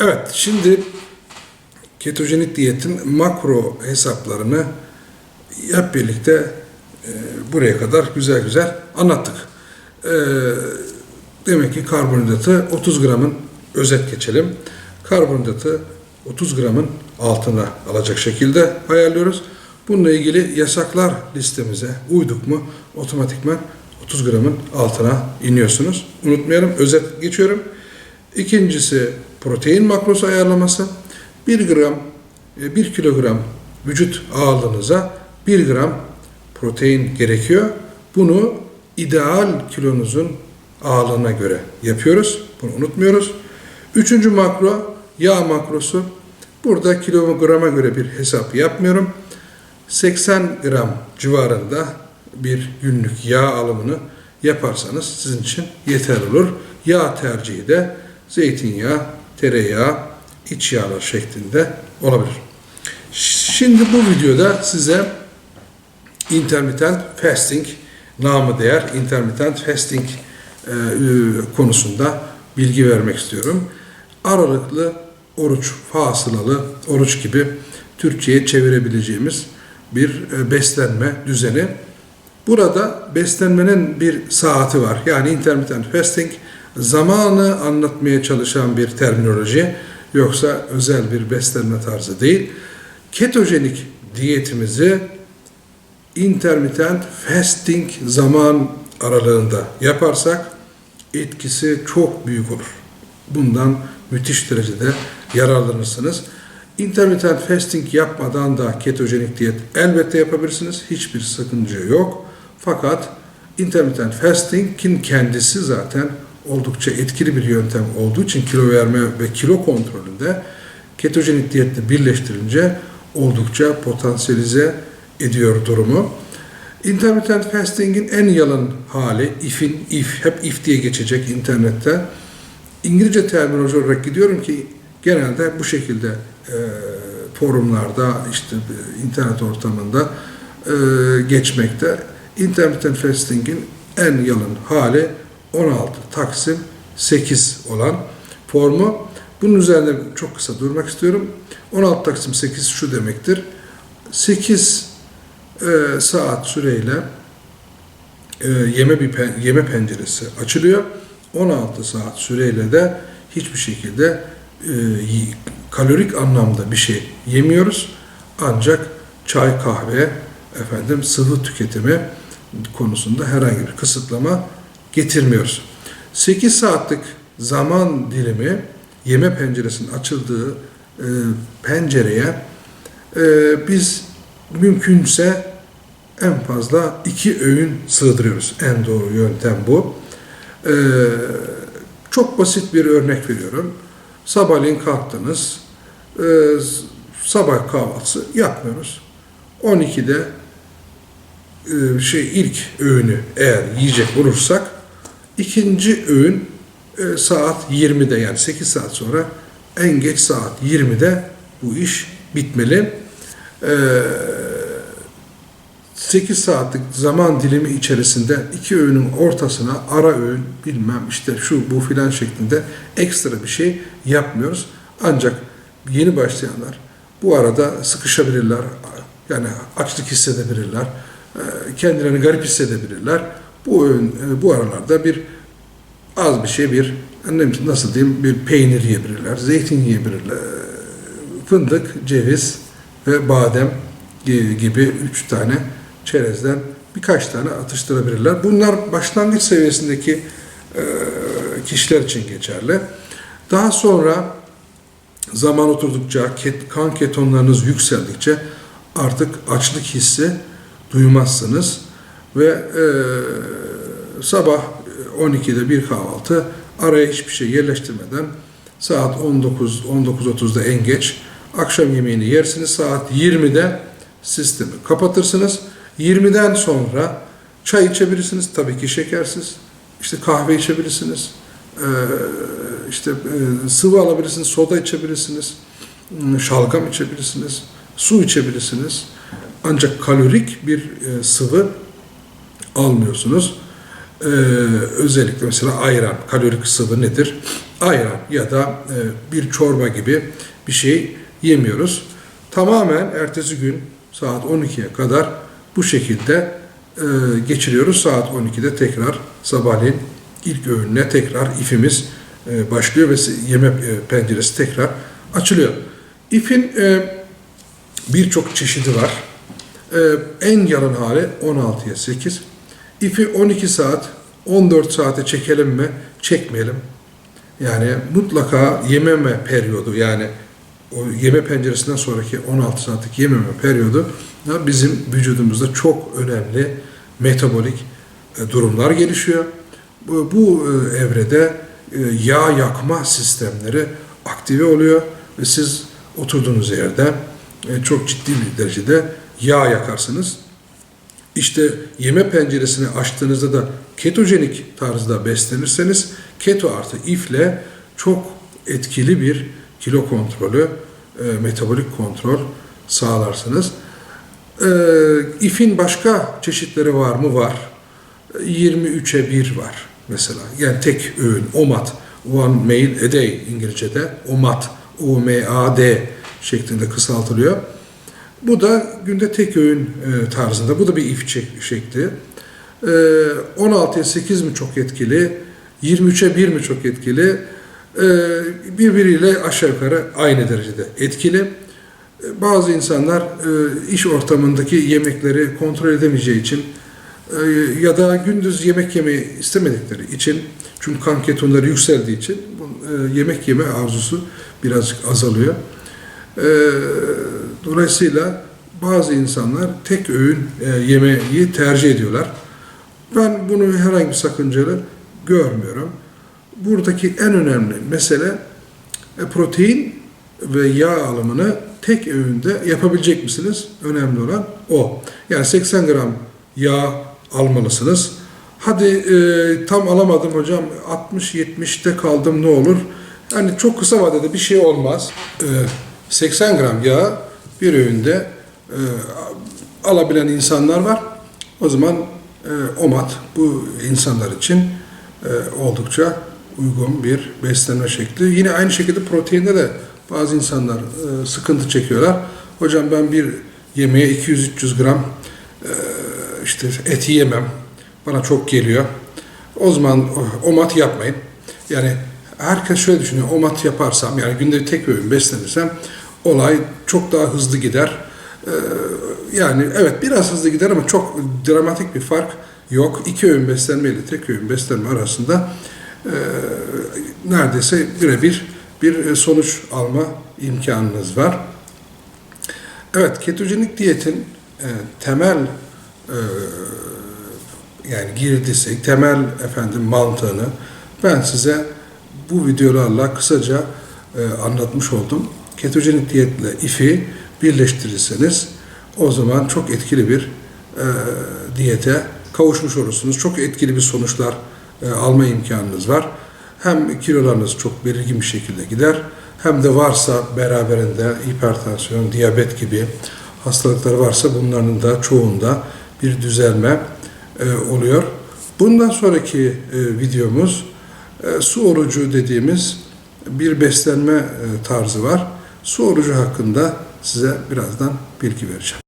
Evet, şimdi ketojenik diyetin makro hesaplarını hep birlikte e, buraya kadar güzel güzel anlattık. E, demek ki karbonhidratı 30 gramın özet geçelim. Karbonhidratı 30 gramın altına alacak şekilde ayarlıyoruz. Bununla ilgili yasaklar listemize uyduk mu otomatikman 30 gramın altına iniyorsunuz. Unutmayalım özet geçiyorum. İkincisi protein makrosu ayarlaması. 1 gram, 1 kilogram vücut ağırlığınıza 1 gram protein gerekiyor. Bunu ideal kilonuzun ağırlığına göre yapıyoruz. Bunu unutmuyoruz. Üçüncü makro yağ makrosu. Burada kilograma göre bir hesap yapmıyorum. 80 gram civarında bir günlük yağ alımını yaparsanız sizin için yeterli olur. Yağ tercihi de zeytinyağı, tereyağı, iç yağlar şeklinde olabilir. Şimdi bu videoda size intermittent fasting namı değer intermittent fasting e, konusunda bilgi vermek istiyorum. Aralıklı oruç, fasılalı oruç gibi Türkçe'ye çevirebileceğimiz bir e, beslenme düzeni. Burada beslenmenin bir saati var. Yani intermittent fasting zamanı anlatmaya çalışan bir terminoloji yoksa özel bir beslenme tarzı değil. Ketojenik diyetimizi intermittent fasting zaman aralığında yaparsak etkisi çok büyük olur. Bundan müthiş derecede yararlanırsınız. Intermittent fasting yapmadan da ketojenik diyet elbette yapabilirsiniz. Hiçbir sakınca yok. Fakat intermittent fasting'in kendisi zaten oldukça etkili bir yöntem olduğu için kilo verme ve kilo kontrolünde ketojenik diyetle birleştirince oldukça potansiyelize ediyor durumu. Intermittent fasting'in en yalın hali if'in if hep if diye geçecek internette. İngilizce terminoloji olarak gidiyorum ki genelde bu şekilde e, forumlarda işte e, internet ortamında e, geçmekte. Intermittent fasting'in en yalın hali 16 Taksim 8 olan formu. Bunun üzerinde çok kısa durmak istiyorum. 16 Taksim 8 şu demektir. 8 e, saat süreyle e, yeme bir pen, yeme penceresi açılıyor. 16 saat süreyle de hiçbir şekilde e, kalorik anlamda bir şey yemiyoruz. Ancak çay, kahve, efendim sıvı tüketimi konusunda herhangi bir kısıtlama getirmiyoruz. 8 saatlik zaman dilimi yeme penceresinin açıldığı e, pencereye e, biz mümkünse en fazla iki öğün sığdırıyoruz. En doğru yöntem bu. E, çok basit bir örnek veriyorum. Sabahleyin kalktınız, e, sabah kahvaltısı yapmıyoruz. 12'de e, şey ilk öğünü eğer yiyecek olursak ikinci öğün e, saat 20'de yani 8 saat sonra en geç saat 20'de bu iş bitmeli. E, 8 saatlik zaman dilimi içerisinde iki öğünün ortasına ara öğün bilmem işte şu bu filan şeklinde ekstra bir şey yapmıyoruz. Ancak yeni başlayanlar bu arada sıkışabilirler. Yani açlık hissedebilirler. e, Kendilerini garip hissedebilirler. Bu e, bu aralarda bir az bir şey bir annem nasıl diyeyim bir peynir yiyebilirler, zeytin yiyebilirler, fındık, ceviz ve badem gibi üç tane çerezden birkaç tane atıştırabilirler. Bunlar başlangıç seviyesindeki e, kişiler için geçerli. Daha sonra zaman oturdukça, kan ketonlarınız yükseldikçe artık açlık hissi duymazsınız ve e, sabah 12'de bir kahvaltı. Araya hiçbir şey yerleştirmeden saat 19 19.30'da en geç akşam yemeğini yersiniz. Saat 20'de sistemi kapatırsınız. 20'den sonra çay içebilirsiniz. Tabii ki şekersiz. İşte kahve içebilirsiniz. Ee, işte e, sıvı alabilirsiniz soda içebilirsiniz. Hmm, şalgam içebilirsiniz. Su içebilirsiniz. Ancak kalorik bir e, sıvı almıyorsunuz. Ee, özellikle mesela ayran, kalorik sıvı nedir? ayran ya da e, bir çorba gibi bir şey yemiyoruz. Tamamen ertesi gün saat 12'ye kadar bu şekilde e, geçiriyoruz. Saat 12'de tekrar sabahleyin ilk öğününe tekrar ifimiz e, başlıyor ve yeme e, penceresi tekrar açılıyor. İfin e, birçok çeşidi var. E, en yalın hali 16'ya 8. İfi 12 saat, 14 saate çekelim mi? Çekmeyelim. Yani mutlaka yememe periyodu yani o yeme penceresinden sonraki 16 saatlik yememe periyodu bizim vücudumuzda çok önemli metabolik e, durumlar gelişiyor. Bu, e, evrede e, yağ yakma sistemleri aktive oluyor ve siz oturduğunuz yerde çok ciddi bir derecede yağ yakarsınız. İşte yeme penceresini açtığınızda da ketojenik tarzda beslenirseniz keto artı ifle çok etkili bir kilo kontrolü, e, metabolik kontrol sağlarsınız. E, ifin başka çeşitleri var mı? Var. 23'e 1 var mesela. Yani tek öğün, OMAD, one meal a day İngilizce'de, OMAD, O-M-A-D şeklinde kısaltılıyor. Bu da günde tek öğün e, tarzında. Bu da bir if şekli. E, 16'ya 8 mi çok etkili? 23'e 1 mi çok etkili? E, birbiriyle aşağı yukarı aynı derecede etkili. E, Bazı insanlar iş ortamındaki yemekleri kontrol edemeyeceği için ya da gündüz yemek yemeyi istemedikleri için çünkü kan ketonları yükseldiği için yemek yeme arzusu birazcık azalıyor. Dolayısıyla bazı insanlar tek öğün e, yemeği tercih ediyorlar. Ben bunu herhangi bir sakıncalı görmüyorum. Buradaki en önemli mesele e, protein ve yağ alımını tek öğünde yapabilecek misiniz? Önemli olan o. Yani 80 gram yağ almalısınız. Hadi e, tam alamadım hocam 60-70'te kaldım ne olur? Yani çok kısa vadede bir şey olmaz. E, 80 gram yağ bir öğünde e, alabilen insanlar var. O zaman e, OMAD bu insanlar için e, oldukça uygun bir beslenme şekli. Yine aynı şekilde proteinde de bazı insanlar e, sıkıntı çekiyorlar. Hocam ben bir yemeğe 200-300 gram e, işte et yemem. Bana çok geliyor. O zaman OMAD yapmayın. Yani herkes şöyle düşünüyor. OMAD yaparsam yani günde tek öğün beslenirsem olay çok daha hızlı gider. Ee, yani evet biraz hızlı gider ama çok dramatik bir fark yok. İki öğün beslenme ile tek öğün beslenme arasında e, neredeyse birebir bir sonuç alma imkanınız var. Evet, ketojenik diyetin e, temel e, yani girdisi, temel efendim mantığını ben size bu videolarla kısaca e, anlatmış oldum. Ketojenik diyetle ifi birleştirirseniz o zaman çok etkili bir e, diyete kavuşmuş olursunuz. Çok etkili bir sonuçlar e, alma imkanınız var. Hem kilolarınız çok belirgin bir şekilde gider hem de varsa beraberinde hipertansiyon, diyabet gibi hastalıkları varsa bunların da çoğunda bir düzelme e, oluyor. Bundan sonraki e, videomuz e, su orucu dediğimiz bir beslenme e, tarzı var. Su orucu hakkında size birazdan bilgi vereceğim.